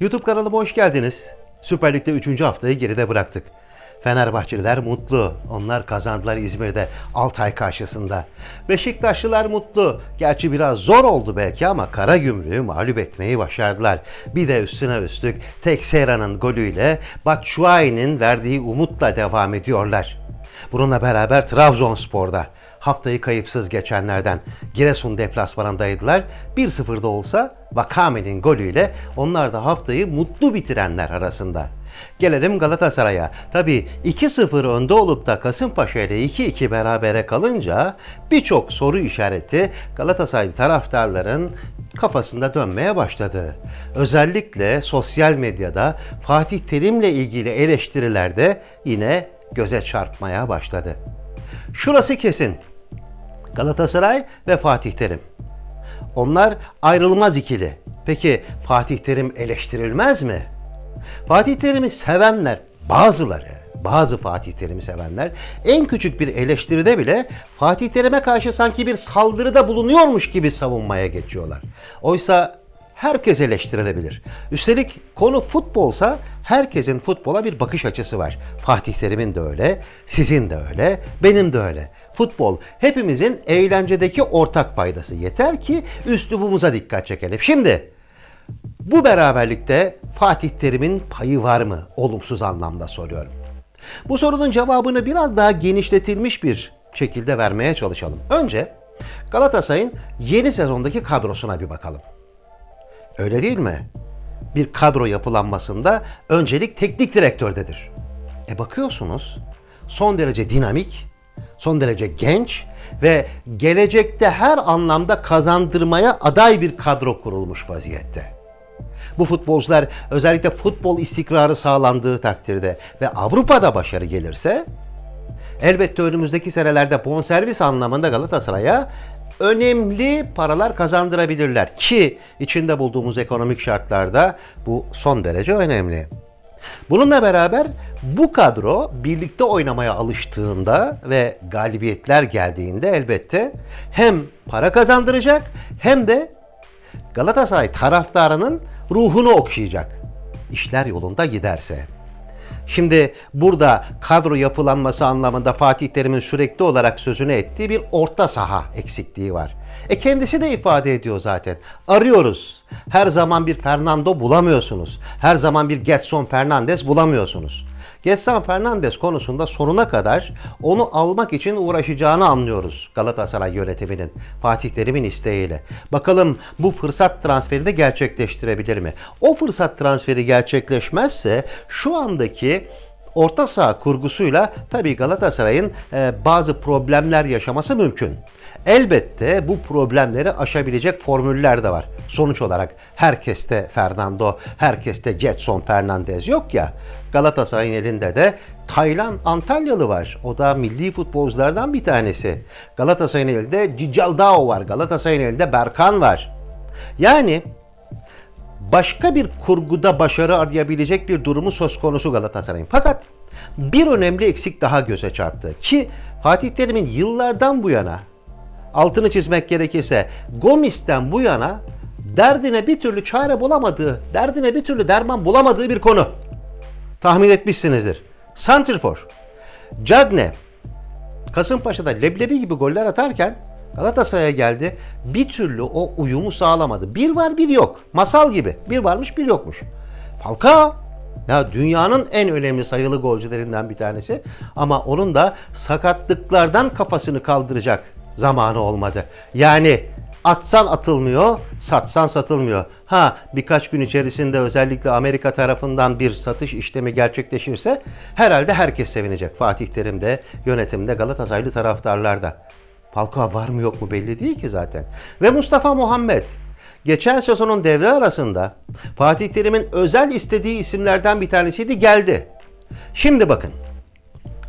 YouTube kanalıma hoş geldiniz. Süper Lig'de 3. haftayı geride bıraktık. Fenerbahçeliler mutlu. Onlar kazandılar İzmir'de Altay karşısında. Beşiktaşlılar mutlu. Gerçi biraz zor oldu belki ama Karagümrük'ü mağlup etmeyi başardılar. Bir de üstüne üstlük Teksera'nın golüyle Batshuayi'nin verdiği umutla devam ediyorlar. Bununla beraber Trabzonspor'da haftayı kayıpsız geçenlerden Giresun deplasmanındaydılar. 1-0'da olsa Vakame'nin golüyle onlar da haftayı mutlu bitirenler arasında. Gelelim Galatasaray'a. Tabii 2-0 önde olup da Kasımpaşa ile 2-2 berabere kalınca birçok soru işareti Galatasaraylı taraftarların kafasında dönmeye başladı. Özellikle sosyal medyada Fatih Terim'le ilgili eleştiriler de yine göze çarpmaya başladı. Şurası kesin. Galatasaray ve Fatih Terim. Onlar ayrılmaz ikili. Peki Fatih Terim eleştirilmez mi? Fatih Terim'i sevenler, bazıları, bazı Fatih Terim'i sevenler en küçük bir eleştiride bile Fatih Terim'e karşı sanki bir saldırıda bulunuyormuş gibi savunmaya geçiyorlar. Oysa herkes eleştirilebilir. Üstelik konu futbolsa herkesin futbola bir bakış açısı var. Fatih Terim'in de öyle, sizin de öyle, benim de öyle. Futbol hepimizin eğlencedeki ortak paydası. Yeter ki üslubumuza dikkat çekelim. Şimdi bu beraberlikte Fatih Terim'in payı var mı? Olumsuz anlamda soruyorum. Bu sorunun cevabını biraz daha genişletilmiş bir şekilde vermeye çalışalım. Önce Galatasaray'ın yeni sezondaki kadrosuna bir bakalım. Öyle değil mi? Bir kadro yapılanmasında öncelik teknik direktördedir. E bakıyorsunuz son derece dinamik, son derece genç ve gelecekte her anlamda kazandırmaya aday bir kadro kurulmuş vaziyette. Bu futbolcular özellikle futbol istikrarı sağlandığı takdirde ve Avrupa'da başarı gelirse elbette önümüzdeki senelerde bonservis anlamında Galatasaray'a önemli paralar kazandırabilirler ki içinde bulduğumuz ekonomik şartlarda bu son derece önemli. Bununla beraber bu kadro birlikte oynamaya alıştığında ve galibiyetler geldiğinde elbette hem para kazandıracak hem de Galatasaray taraftarının ruhunu okşayacak. İşler yolunda giderse. Şimdi burada kadro yapılanması anlamında Fatih Terim'in sürekli olarak sözünü ettiği bir orta saha eksikliği var. E kendisi de ifade ediyor zaten. Arıyoruz. Her zaman bir Fernando bulamıyorsunuz. Her zaman bir Getson Fernandes bulamıyorsunuz. Getson Fernandes konusunda sonuna kadar onu almak için uğraşacağını anlıyoruz Galatasaray yönetiminin, Fatih Terim'in isteğiyle. Bakalım bu fırsat transferi de gerçekleştirebilir mi? O fırsat transferi gerçekleşmezse şu andaki orta saha kurgusuyla tabii Galatasaray'ın e, bazı problemler yaşaması mümkün. Elbette bu problemleri aşabilecek formüller de var. Sonuç olarak herkeste Fernando, herkeste Getson Fernandez yok ya. Galatasaray'ın elinde de Taylan Antalyalı var. O da milli futbolculardan bir tanesi. Galatasaray'ın elinde Cicaldao var. Galatasaray'ın elinde Berkan var. Yani başka bir kurguda başarı arayabilecek bir durumu söz konusu Galatasaray'ın. Fakat bir önemli eksik daha göze çarptı ki Fatih Terim'in yıllardan bu yana altını çizmek gerekirse Gomis'ten bu yana derdine bir türlü çare bulamadığı, derdine bir türlü derman bulamadığı bir konu. Tahmin etmişsinizdir. Santrfor, Cagne, Kasımpaşa'da leblebi gibi goller atarken Galatasaray'a geldi. Bir türlü o uyumu sağlamadı. Bir var bir yok. Masal gibi. Bir varmış bir yokmuş. Falcao ya dünyanın en önemli sayılı golcülerinden bir tanesi. Ama onun da sakatlıklardan kafasını kaldıracak zamanı olmadı. Yani atsan atılmıyor, satsan satılmıyor. Ha birkaç gün içerisinde özellikle Amerika tarafından bir satış işlemi gerçekleşirse herhalde herkes sevinecek. Fatih Terim de, yönetimde, Galatasaraylı taraftarlar da. Falcao var mı yok mu belli değil ki zaten. Ve Mustafa Muhammed geçen sezonun devre arasında Fatih Terim'in özel istediği isimlerden bir tanesiydi geldi. Şimdi bakın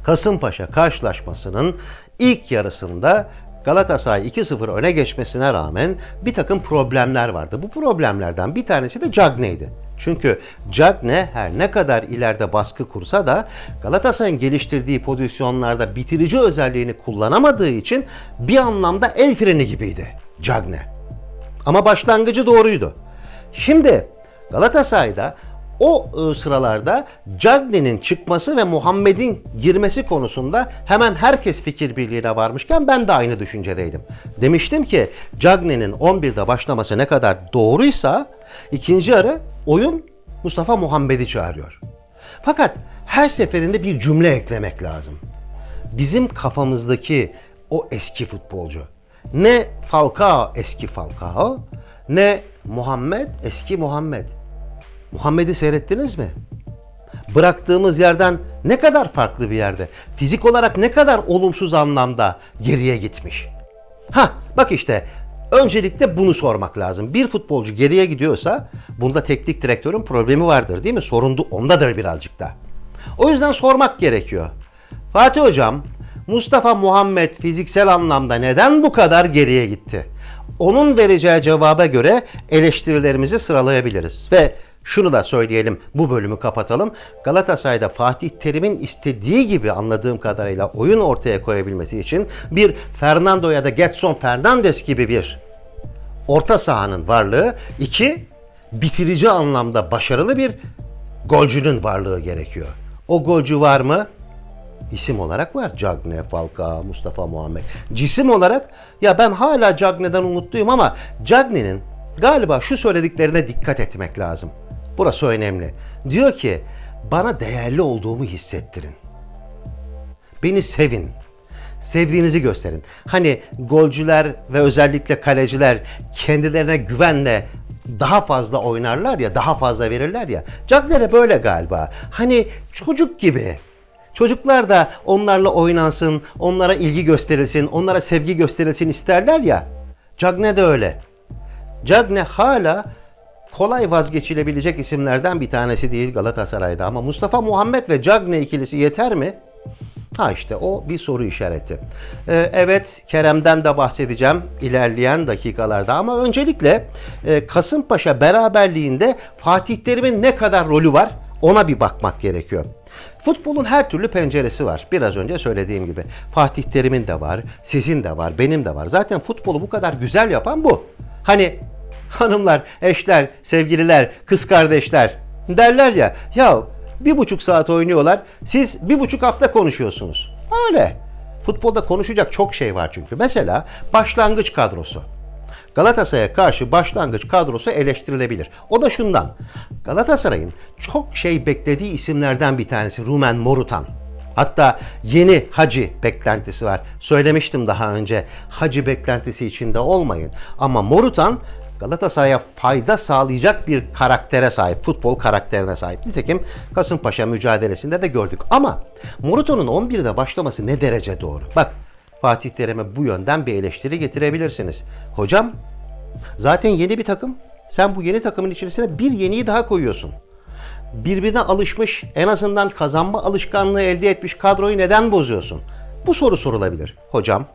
Kasımpaşa karşılaşmasının ilk yarısında Galatasaray 2-0 öne geçmesine rağmen bir takım problemler vardı. Bu problemlerden bir tanesi de Cagne'ydi. Çünkü Cagne her ne kadar ileride baskı kursa da Galatasaray'ın geliştirdiği pozisyonlarda bitirici özelliğini kullanamadığı için bir anlamda el freni gibiydi Cagne. Ama başlangıcı doğruydu. Şimdi Galatasaray'da o e, sıralarda Cagney'in çıkması ve Muhammed'in girmesi konusunda hemen herkes fikir birliğine varmışken ben de aynı düşüncedeydim. Demiştim ki Cagney'in 11'de başlaması ne kadar doğruysa ikinci yarı oyun Mustafa Muhammed'i çağırıyor. Fakat her seferinde bir cümle eklemek lazım. Bizim kafamızdaki o eski futbolcu. Ne Falcao eski Falcao, ne Muhammed eski Muhammed. Muhammed'i seyrettiniz mi? Bıraktığımız yerden ne kadar farklı bir yerde. Fizik olarak ne kadar olumsuz anlamda geriye gitmiş. Ha bak işte öncelikle bunu sormak lazım. Bir futbolcu geriye gidiyorsa bunda teknik direktörün problemi vardır değil mi? Sorun da ondadır birazcık da. O yüzden sormak gerekiyor. Fatih Hocam, Mustafa Muhammed fiziksel anlamda neden bu kadar geriye gitti? Onun vereceği cevaba göre eleştirilerimizi sıralayabiliriz. Ve şunu da söyleyelim, bu bölümü kapatalım. Galatasaray'da Fatih Terim'in istediği gibi anladığım kadarıyla oyun ortaya koyabilmesi için bir Fernando ya da Getson Fernandes gibi bir orta sahanın varlığı, iki bitirici anlamda başarılı bir golcünün varlığı gerekiyor. O golcü var mı? İsim olarak var. Cagne, Falcao, Mustafa Muhammed. Cisim olarak ya ben hala Cagne'den umutluyum ama Cagne'nin galiba şu söylediklerine dikkat etmek lazım. Burası önemli. Diyor ki bana değerli olduğumu hissettirin. Beni sevin. Sevdiğinizi gösterin. Hani golcüler ve özellikle kaleciler kendilerine güvenle daha fazla oynarlar ya, daha fazla verirler ya. Cagne de böyle galiba. Hani çocuk gibi. Çocuklar da onlarla oynansın, onlara ilgi gösterilsin, onlara sevgi gösterilsin isterler ya. Cagne de öyle. Cagne hala kolay vazgeçilebilecek isimlerden bir tanesi değil Galatasaray'da ama Mustafa Muhammed ve Cagne ikilisi yeter mi? Ha işte o bir soru işareti. Ee, evet Kerem'den de bahsedeceğim ilerleyen dakikalarda ama öncelikle e, Kasımpaşa beraberliğinde Fatih Terim'in ne kadar rolü var ona bir bakmak gerekiyor. Futbolun her türlü penceresi var. Biraz önce söylediğim gibi. Fatih Terim'in de var, sizin de var, benim de var. Zaten futbolu bu kadar güzel yapan bu. Hani hanımlar, eşler, sevgililer, kız kardeşler derler ya, ya bir buçuk saat oynuyorlar, siz bir buçuk hafta konuşuyorsunuz. Öyle. Futbolda konuşacak çok şey var çünkü. Mesela başlangıç kadrosu. Galatasaray'a karşı başlangıç kadrosu eleştirilebilir. O da şundan. Galatasaray'ın çok şey beklediği isimlerden bir tanesi Rumen Morutan. Hatta yeni Hacı beklentisi var. Söylemiştim daha önce. Hacı beklentisi içinde olmayın. Ama Morutan Galatasaray'a fayda sağlayacak bir karaktere sahip, futbol karakterine sahip. Nitekim Kasımpaşa mücadelesinde de gördük. Ama Morutan'ın 11'de başlaması ne derece doğru? Bak Fatih Terim'e bu yönden bir eleştiri getirebilirsiniz. Hocam zaten yeni bir takım. Sen bu yeni takımın içerisine bir yeniyi daha koyuyorsun. Birbirine alışmış, en azından kazanma alışkanlığı elde etmiş kadroyu neden bozuyorsun? Bu soru sorulabilir. Hocam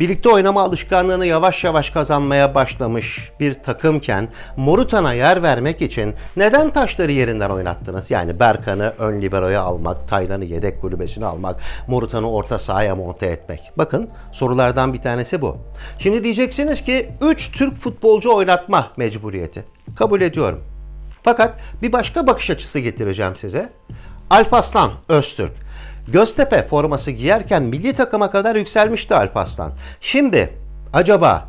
birlikte oynama alışkanlığını yavaş yavaş kazanmaya başlamış bir takımken Morutan'a yer vermek için neden taşları yerinden oynattınız? Yani Berkan'ı ön liberoya almak, Taylan'ı yedek kulübesine almak, Morutan'ı orta sahaya monte etmek. Bakın sorulardan bir tanesi bu. Şimdi diyeceksiniz ki 3 Türk futbolcu oynatma mecburiyeti. Kabul ediyorum. Fakat bir başka bakış açısı getireceğim size. Alpaslan Öztürk. Göztepe forması giyerken milli takıma kadar yükselmişti Alpaslan. Şimdi acaba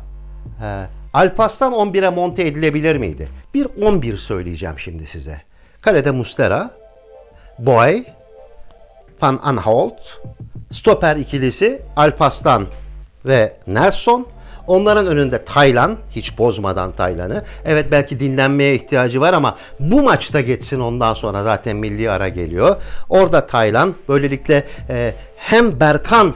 e, Alpaslan 11'e monte edilebilir miydi? Bir 11 söyleyeceğim şimdi size. Kalede Mustera, Boy, Van Aanholt, stoper ikilisi Alpaslan ve Nelson. Onların önünde Taylan, hiç bozmadan Taylan'ı. Evet belki dinlenmeye ihtiyacı var ama bu maçta geçsin ondan sonra zaten milli ara geliyor. Orada Taylan böylelikle e, hem Berkan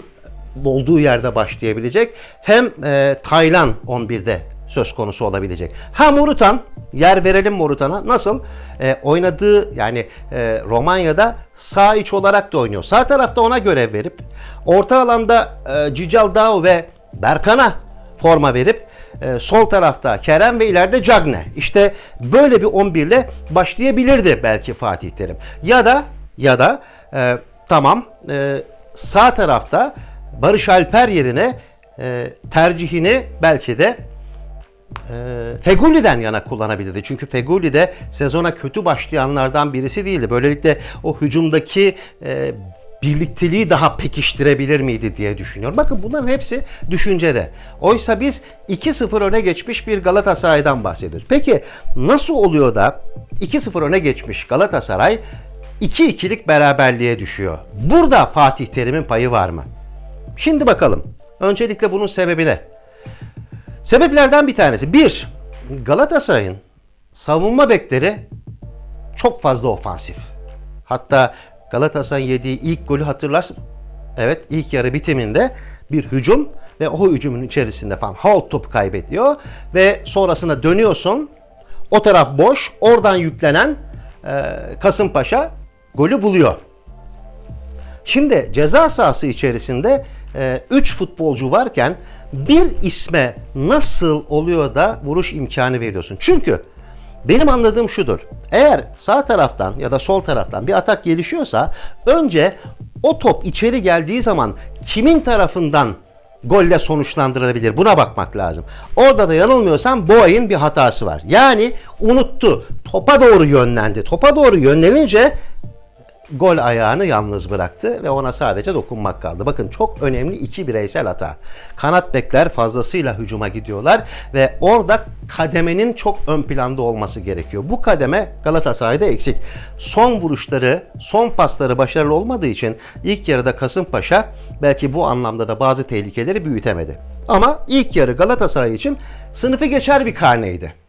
olduğu yerde başlayabilecek hem e, Taylan 11'de söz konusu olabilecek. Ha Morutan, yer verelim Morutan'a. Nasıl? E, oynadığı yani e, Romanya'da sağ iç olarak da oynuyor. Sağ tarafta ona görev verip orta alanda e, Cical Dao ve Berkan'a forma verip e, sol tarafta Kerem ve ileride Cagne. İşte böyle bir 11 ile başlayabilirdi belki Fatih Terim. Ya da ya da e, tamam e, sağ tarafta Barış Alper yerine e, tercihini belki de e, Feguli'den yana kullanabilirdi. Çünkü Feguli de sezona kötü başlayanlardan birisi değildi. Böylelikle o hücumdaki e, birlikteliği daha pekiştirebilir miydi diye düşünüyorum. Bakın bunların hepsi düşüncede. Oysa biz 2-0 öne geçmiş bir Galatasaray'dan bahsediyoruz. Peki nasıl oluyor da 2-0 öne geçmiş Galatasaray 2-2'lik beraberliğe düşüyor? Burada Fatih Terim'in payı var mı? Şimdi bakalım. Öncelikle bunun sebebi ne? Sebeplerden bir tanesi. Bir, Galatasaray'ın savunma bekleri çok fazla ofansif. Hatta Galatasaray'ın yediği ilk golü hatırlarsın. Evet ilk yarı bitiminde bir hücum ve o hücumun içerisinde falan halt topu kaybediyor ve sonrasında dönüyorsun o taraf boş oradan yüklenen e, Kasımpaşa golü buluyor. Şimdi ceza sahası içerisinde 3 futbolcu varken bir isme nasıl oluyor da vuruş imkanı veriyorsun? Çünkü benim anladığım şudur. Eğer sağ taraftan ya da sol taraftan bir atak gelişiyorsa önce o top içeri geldiği zaman kimin tarafından golle sonuçlandırılabilir buna bakmak lazım. Orada da yanılmıyorsam Boay'ın bir hatası var. Yani unuttu. Topa doğru yönlendi. Topa doğru yönlenince gol ayağını yalnız bıraktı ve ona sadece dokunmak kaldı. Bakın çok önemli iki bireysel hata. Kanat bekler fazlasıyla hücuma gidiyorlar ve orada kademenin çok ön planda olması gerekiyor. Bu kademe Galatasaray'da eksik. Son vuruşları, son pasları başarılı olmadığı için ilk yarıda Kasımpaşa belki bu anlamda da bazı tehlikeleri büyütemedi. Ama ilk yarı Galatasaray için sınıfı geçer bir karneydi.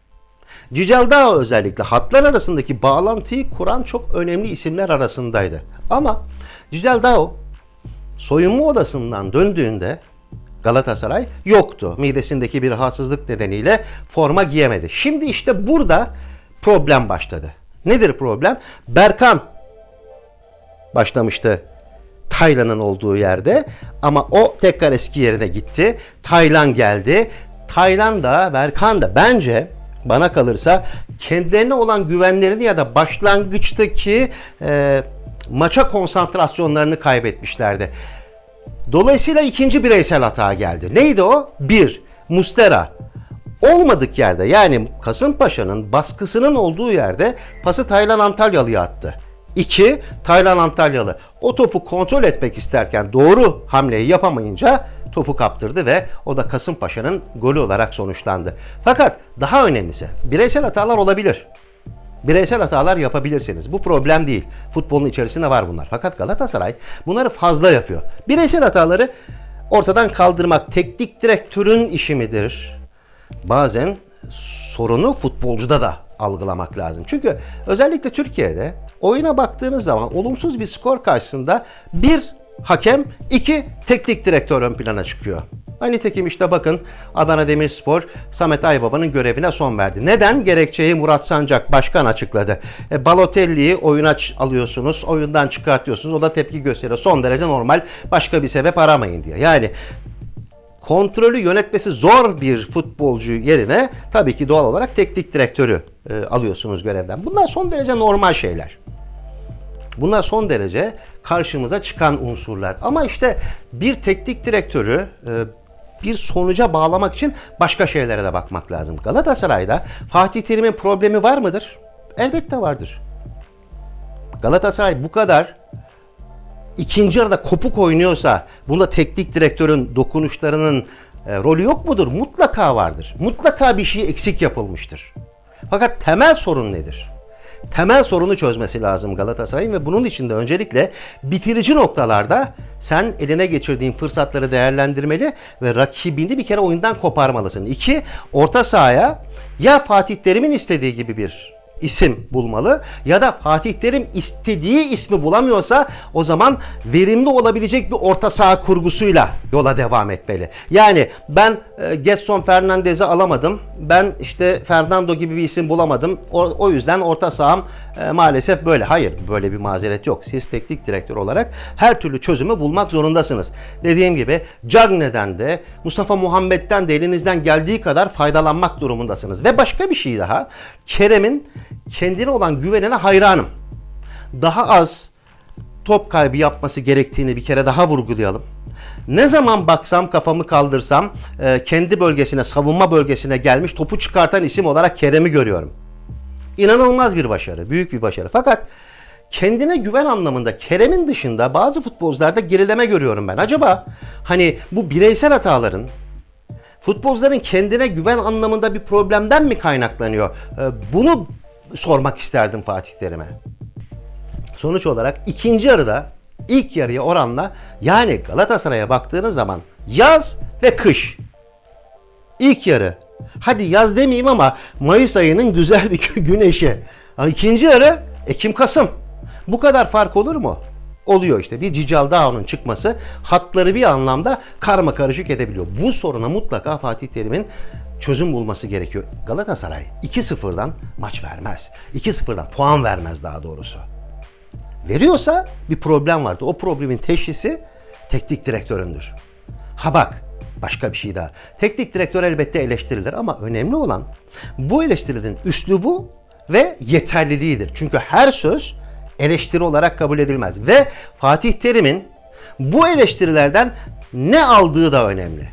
Ciceldao özellikle hatlar arasındaki bağlantıyı kuran çok önemli isimler arasındaydı. Ama Ciceldao soyunma odasından döndüğünde Galatasaray yoktu. Midesindeki bir rahatsızlık nedeniyle forma giyemedi. Şimdi işte burada problem başladı. Nedir problem? Berkan başlamıştı Taylan'ın olduğu yerde ama o tekrar eski yerine gitti. Taylan geldi. Taylan da Berkan da bence bana kalırsa kendilerine olan güvenlerini ya da başlangıçtaki e, maça konsantrasyonlarını kaybetmişlerdi. Dolayısıyla ikinci bireysel hata geldi. Neydi o? Bir, Mustera. Olmadık yerde yani Kasımpaşa'nın baskısının olduğu yerde pası Taylan Antalyalı'ya attı. İki, Taylan Antalyalı o topu kontrol etmek isterken doğru hamleyi yapamayınca topu kaptırdı ve o da Kasımpaşa'nın golü olarak sonuçlandı. Fakat daha önemlisi bireysel hatalar olabilir. Bireysel hatalar yapabilirsiniz. Bu problem değil. Futbolun içerisinde var bunlar. Fakat Galatasaray bunları fazla yapıyor. Bireysel hataları ortadan kaldırmak teknik direktörün işi midir? Bazen sorunu futbolcuda da algılamak lazım. Çünkü özellikle Türkiye'de oyuna baktığınız zaman olumsuz bir skor karşısında bir hakem, iki teknik direktör ön plana çıkıyor. Nitekim işte bakın Adana Demirspor Samet Aybaba'nın görevine son verdi. Neden? Gerekçeyi Murat Sancak başkan açıkladı. E, Balotelli'yi oyuna alıyorsunuz, oyundan çıkartıyorsunuz. O da tepki gösteriyor. Son derece normal. Başka bir sebep aramayın diye. Yani kontrolü yönetmesi zor bir futbolcu yerine tabii ki doğal olarak teknik direktörü e, alıyorsunuz görevden. Bunlar son derece normal şeyler. Bunlar son derece karşımıza çıkan unsurlar. Ama işte bir teknik direktörü e, bir sonuca bağlamak için başka şeylere de bakmak lazım. Galatasaray'da Fatih Terim'in problemi var mıdır? Elbette vardır. Galatasaray bu kadar ikinci yarıda kopuk oynuyorsa bunda teknik direktörün dokunuşlarının e, rolü yok mudur? Mutlaka vardır. Mutlaka bir şey eksik yapılmıştır. Fakat temel sorun nedir? Temel sorunu çözmesi lazım Galatasaray'ın ve bunun için de öncelikle bitirici noktalarda sen eline geçirdiğin fırsatları değerlendirmeli ve rakibini bir kere oyundan koparmalısın. İki, orta sahaya ya Fatih Terim'in istediği gibi bir isim bulmalı ya da Fatih Terim istediği ismi bulamıyorsa o zaman verimli olabilecek bir orta saha kurgusuyla yola devam etmeli. Yani ben e, Getson Fernandez'i alamadım. Ben işte Fernando gibi bir isim bulamadım. O, o yüzden orta saham e, maalesef böyle. Hayır böyle bir mazeret yok. Siz teknik direktör olarak her türlü çözümü bulmak zorundasınız. Dediğim gibi Cagne'den de Mustafa Muhammed'den de elinizden geldiği kadar faydalanmak durumundasınız. Ve başka bir şey daha. Kerem'in kendine olan güvenine hayranım. Daha az top kaybı yapması gerektiğini bir kere daha vurgulayalım. Ne zaman baksam kafamı kaldırsam e, kendi bölgesine, savunma bölgesine gelmiş topu çıkartan isim olarak Kerem'i görüyorum. İnanılmaz bir başarı, büyük bir başarı. Fakat kendine güven anlamında Kerem'in dışında bazı futbolcularda gerileme görüyorum ben. Acaba hani bu bireysel hataların futbolcuların kendine güven anlamında bir problemden mi kaynaklanıyor? Ee, Bunu sormak isterdim Fatih Terim'e. Sonuç olarak ikinci yarıda ilk yarıya oranla yani Galatasaray'a baktığınız zaman yaz ve kış İlk yarı. Hadi yaz demeyeyim ama Mayıs ayının güzel bir güneşi. İkinci yarı Ekim-Kasım. Bu kadar fark olur mu? Oluyor işte. Bir Cical Dağı'nın çıkması hatları bir anlamda karma karışık edebiliyor. Bu soruna mutlaka Fatih Terim'in çözüm bulması gerekiyor. Galatasaray 2-0'dan maç vermez. 2-0'dan puan vermez daha doğrusu. Veriyorsa bir problem vardı. O problemin teşhisi teknik direktöründür. Ha bak başka bir şey daha. Teknik direktör elbette eleştirilir ama önemli olan bu eleştirinin üslubu ve yeterliliğidir. Çünkü her söz eleştiri olarak kabul edilmez. Ve Fatih Terim'in bu eleştirilerden ne aldığı da önemli.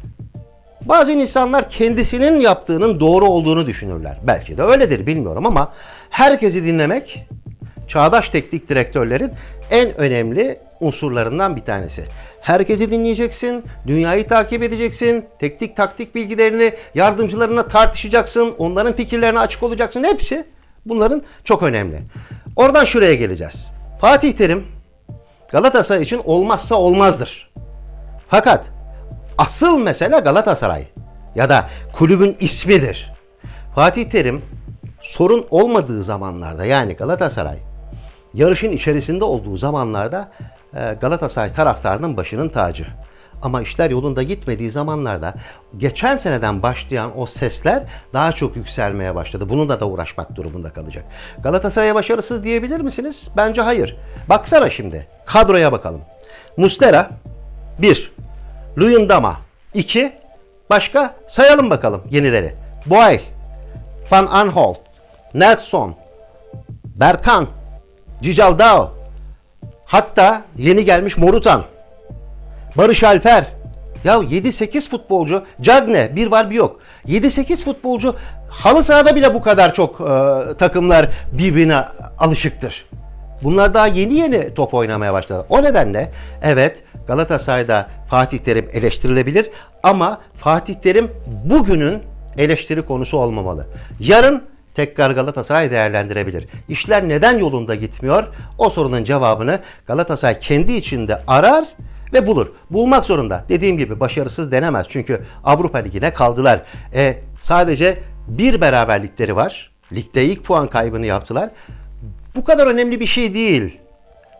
Bazı insanlar kendisinin yaptığının doğru olduğunu düşünürler. Belki de öyledir bilmiyorum ama herkesi dinlemek çağdaş teknik direktörlerin en önemli unsurlarından bir tanesi. Herkesi dinleyeceksin, dünyayı takip edeceksin, teknik taktik bilgilerini yardımcılarına tartışacaksın, onların fikirlerine açık olacaksın. Hepsi bunların çok önemli. Oradan şuraya geleceğiz. Fatih Terim Galatasaray için olmazsa olmazdır. Fakat asıl mesele Galatasaray ya da kulübün ismidir. Fatih Terim sorun olmadığı zamanlarda yani Galatasaray yarışın içerisinde olduğu zamanlarda e, Galatasaray taraftarının başının tacı. Ama işler yolunda gitmediği zamanlarda geçen seneden başlayan o sesler daha çok yükselmeye başladı. Bununla da uğraşmak durumunda kalacak. Galatasaray'a başarısız diyebilir misiniz? Bence hayır. Baksana şimdi. Kadroya bakalım. Mustera 1. Luyendama 2. Başka sayalım bakalım yenileri. Boy, Van Aanholt, Nelson, Berkan, Cicaldao, hatta yeni gelmiş Morutan, Barış Alper. Ya 7-8 futbolcu, Cagne bir var bir yok. 7-8 futbolcu halı sahada bile bu kadar çok e, takımlar birbirine alışıktır. Bunlar daha yeni yeni top oynamaya başladı. O nedenle evet Galatasaray'da Fatih Terim eleştirilebilir ama Fatih Terim bugünün eleştiri konusu olmamalı. Yarın tekrar Galatasaray değerlendirebilir. İşler neden yolunda gitmiyor? O sorunun cevabını Galatasaray kendi içinde arar ve bulur. Bulmak zorunda. Dediğim gibi başarısız denemez. Çünkü Avrupa Ligi'ne kaldılar. E, sadece bir beraberlikleri var. Ligde ilk puan kaybını yaptılar. Bu kadar önemli bir şey değil.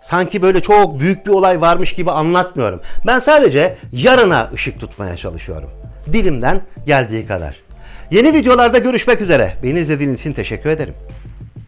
Sanki böyle çok büyük bir olay varmış gibi anlatmıyorum. Ben sadece yarına ışık tutmaya çalışıyorum. Dilimden geldiği kadar. Yeni videolarda görüşmek üzere. Beni izlediğiniz için teşekkür ederim.